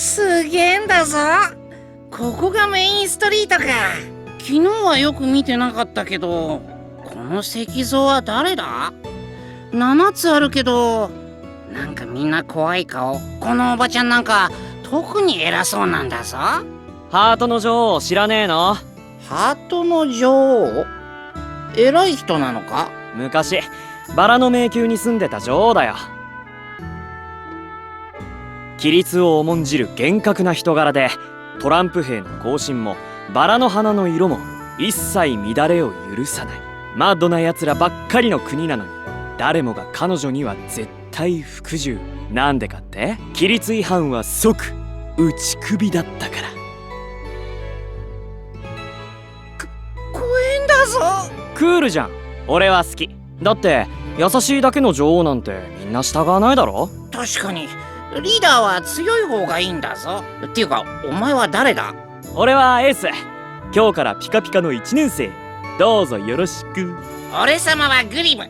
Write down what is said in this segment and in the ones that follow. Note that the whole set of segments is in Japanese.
すげえんだぞ。ここがメインストリートか。昨日はよく見てなかったけどこの石像は誰だ ?7 つあるけどなんかみんな怖い顔。このおばちゃんなんか特に偉そうなんだぞ。ハートの女王知らねえの？ハートの女王？偉い人なのか？昔バラの迷宮に住んでた女王だよ規律を重んじる厳格な人柄でトランプ兵の行進もバラの花の色も一切乱れを許さない。マッドな奴らばっかりの国なのに誰もが彼女には絶対服従。なんでかって？規律違反は即打ち首だったから。怖えんだぞ。クールじゃん。俺は好き。だって優しいだけの女王なんてみんな従わないだろ？確かにリーダーは強い方がいいんだぞ。っていうかお前は誰だ？俺はエース。今日からピカピカの1年生。どうぞよろしく。俺様はグリム。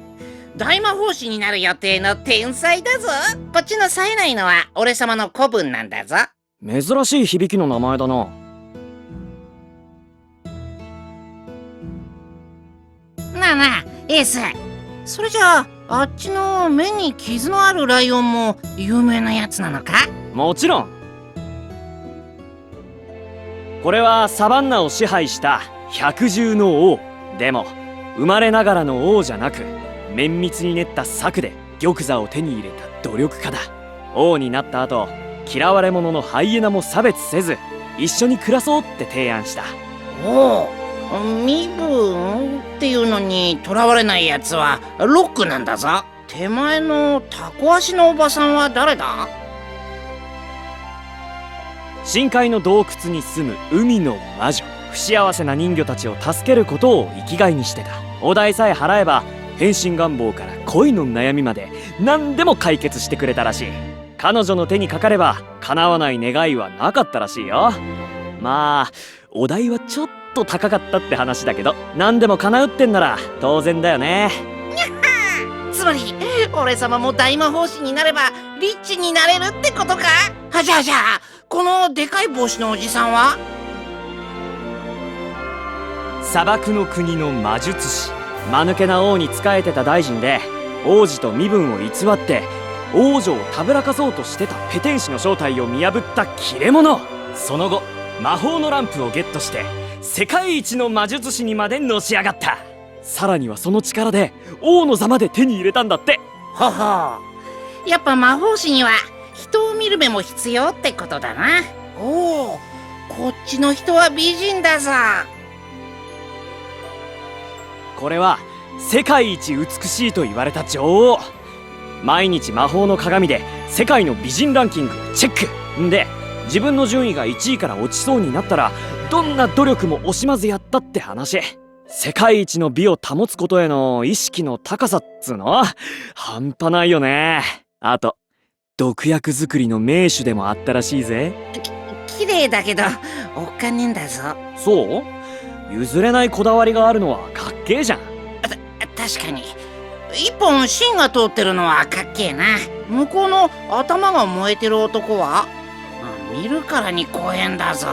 大魔法師になる予定の天才だぞ。こっちの冴えないのは俺様の子分なんだぞ。珍しい響きの名前だな。なあなあエース。それじゃああっちの目に傷のあるライオンも有名なやつなのか？もちろん。これはサバンナを支配した百獣の王。でも生まれながらの王じゃなく綿密に練った策で玉座を手に入れた努力家だ。王になった後嫌われ者のハイエナも差別せず一緒に暮らそうって提案した。おお身分っていうのにとらわれないやつはロックなんだぞ。手前のタコ足のおばさんは誰だ？深海の洞窟に住む海の魔女。不幸せな人魚たちを助けることを生きがいにしてた。お代さえ払えば変身願望から恋の悩みまで何でも解決してくれたらしい。彼女の手にかかれば叶わない願いはなかったらしいよ。まあお題はちょっと高かったって話だけど何でも叶うってんなら当然だよね。つまり俺様も大魔法師になればリッチになれるってことか？あじゃあじゃあこのでかい帽子のおじさんは？砂漠の国の魔術師間抜けな王に仕えてた大臣で王子と身分を偽って王女をたぶらかそうとしてたペテン師の正体を見破った切れ者。その後魔法のランプをゲットして世界一の魔術師にまでのし上がった。さらにはその力で王の座まで手に入れたんだって。ほほうやっぱ魔法師には人を見る目も必要ってことだな。おおこっちの人は美人だぞ。これは世界一美しいと言われた女王。毎日魔法の鏡で世界の美人ランキングをチェック。んで自分の順位が1位から落ちそうになったらどんな努力も惜しまずやったって話。世界一の美を保つことへの意識の高さっつうの。半端ないよね。あと毒薬作りの名手でもあったらしいぜ。綺麗だけどおっかねえんだぞ。そう？譲れないこだわりがあるのはかっけえじゃん。確かに。一本芯が通ってるのはかっけえな。向こうの頭が燃えてる男は？見るからに怖えんだぞ。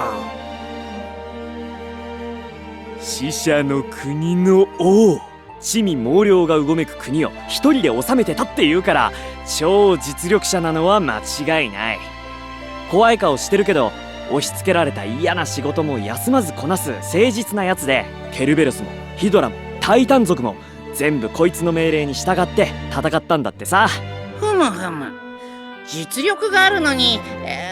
死者の国の王。市民猛量がうごめく国を一人で治めてたっていうから超実力者なのは間違いない。怖い顔してるけど押し付けられた嫌な仕事も休まずこなす誠実なやつで。ケルベロスもヒドラもタイタン族も全部こいつの命令に従って戦ったんだってさ。ふむふむ。実力があるのに、えー、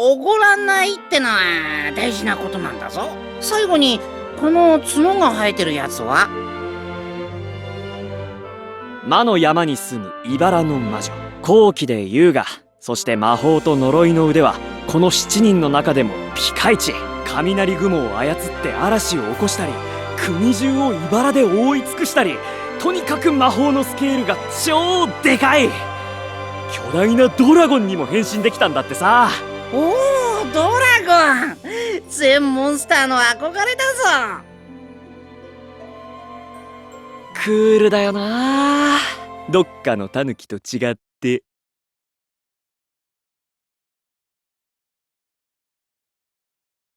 おごらないってのは大事なことなんだぞ。最後にこの角が生えてるやつは？魔の山に住む茨の魔女後期で優雅そして魔法と呪いの腕はこの7人の中でもピカイチ雷雲を操って嵐を起こしたり国中を茨で覆い尽くしたりとにかく魔法のスケールが超でかい。巨大なドラゴンにも変身できたんだってさ。おおドラゴン。全モンスターの憧れだぞ。クールだよな。どっかのタヌキと違って。